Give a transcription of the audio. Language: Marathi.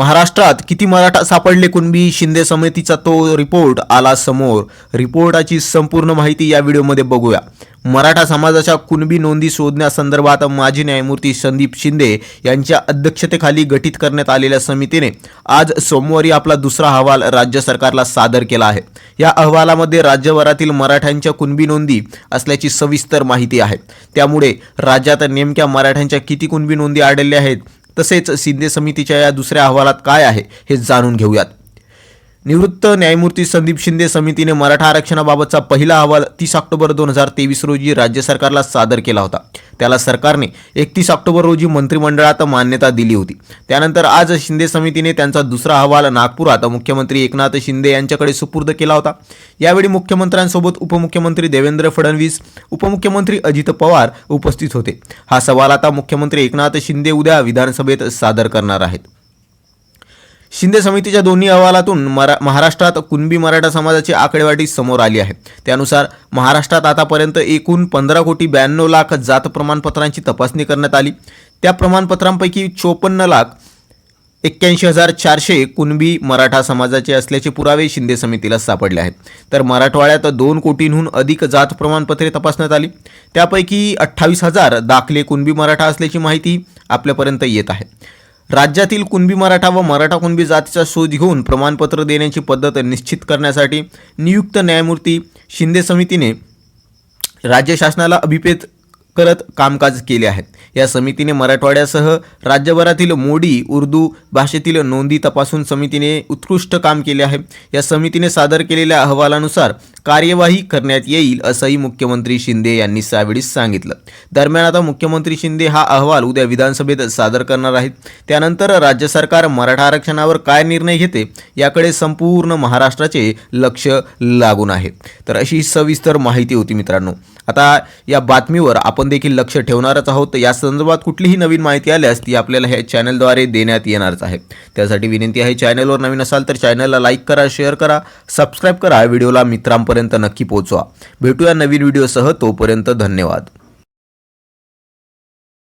महाराष्ट्रात किती मराठा सापडले कुणबी? शिंदे समितीचा तो रिपोर्ट आला समोर. रिपोर्टाची संपूर्ण माहिती या व्हिडिओमध्ये बघूया. मराठा समाजाच्या कुणबी नोंदी शोधण्यासंदर्भात माजी न्यायमूर्ती संदीप शिंदे यांच्या अध्यक्षतेखाली गठीत करण्यात आलेल्या समितीने आज सोमवारी आपला दुसरा अहवाल राज्य सरकारला सादर केला आहे. या अहवालामध्ये राज्यभरातील मराठ्यांच्या कुणबी नोंदी असल्याची सविस्तर माहिती आहे. त्यामुळे राज्यात नेमक्या मराठ्यांच्या किती कुणबी नोंदी आढळल्या आहेत तसेच शिंदे समितीच्या या दुसऱ्या अहवालात काय आहे हे जाणून घेऊयात. निवृत्त न्यायमूर्ती संदीप शिंदे समितीने मराठा आरक्षणाबाबतचा पहिला अहवाल तीस ऑक्टोबर दोन हजार तेवीस रोजी राज्य सरकारला सादर केला होता. त्याला सरकारने एकतीस ऑक्टोबर रोजी मंत्रिमंडळात मान्यता दिली होती. त्यानंतर आज शिंदे समितीने त्यांचा दुसरा अहवाल नागपुरात मुख्यमंत्री एकनाथ शिंदे यांच्याकडे सुपूर्द केला होता. यावेळी मुख्यमंत्र्यांसोबत उपमुख्यमंत्री देवेंद्र फडणवीस उपमुख्यमंत्री अजित पवार उपस्थित होते. हा सवाल आता मुख्यमंत्री एकनाथ शिंदे उद्या विधानसभेत सादर करणार आहेत. शिंदे समितीच्या दोन्ही अहवालातून मरा महाराष्ट्रात कुणबी मराठा समाजाची आकडेवारी समोर आली आहे. त्यानुसार महाराष्ट्रात आतापर्यंत एकूण पंधरा कोटी ब्याण्णव लाख जात प्रमाणपत्रांची तपासणी करण्यात आली. त्या प्रमाणपत्रांपैकी चोपन्न लाख एक्क्याऐंशी हजार चारशे कुणबी मराठा समाजाचे असल्याचे पुरावे शिंदे समितीला सापडले आहेत. तर मराठवाड्यात दोन कोटींहून अधिक जात प्रमाणपत्रे तपासण्यात आली. त्यापैकी अठ्ठावीस हजार दाखले कुणबी मराठा असल्याची माहिती आपल्यापर्यंत येत आहे. राज्यातील कुणबी मराठा व मराठा कुणबी जातीचा शोध घेऊन प्रमाणपत्र देण्याची पद्धत निश्चित करण्यासाठी नियुक्त न्यायमूर्ती शिंदे समितीने राज्य शासनाला अभिप्रेत करत कामकाज केले आहेत. या समितीने मराठवाड्यासह राज्यभरातील मोडी उर्दू भाषेतील नोंदी तपासून समितीने उत्कृष्ट काम केले आहे. या समितीने सादर केलेल्या अहवालानुसार कार्यवाही करण्यात येईल असंही मुख्यमंत्री शिंदे यांनी यावेळी सांगितलं. दरम्यान आता मुख्यमंत्री शिंदे हा अहवाल उद्या विधानसभेत सादर करणार आहेत. त्यानंतर राज्य सरकार मराठा आरक्षणावर काय निर्णय घेते याकडे संपूर्ण महाराष्ट्राचे लक्ष लागून आहे. तर अशी सविस्तर माहिती होती मित्रांनो. आता या बातमीवर आपण देखील लक्ष ठेवणारच आहोत. या संदर्भात कुठलीही नवीन माहिती आल्यास ती आपल्याला ह्या चॅनलद्वारे देण्यात येणारच आहे. त्यासाठी विनंती आहे चॅनलवर नवीन असाल तर चॅनलला लाईक करा शेअर करा सबस्क्राईब करा. व्हिडिओला मित्रांपर्यंत नक्की पोहोचवा भेटूया नवीन व्हिडिओसह तोपर्यंत धन्यवाद.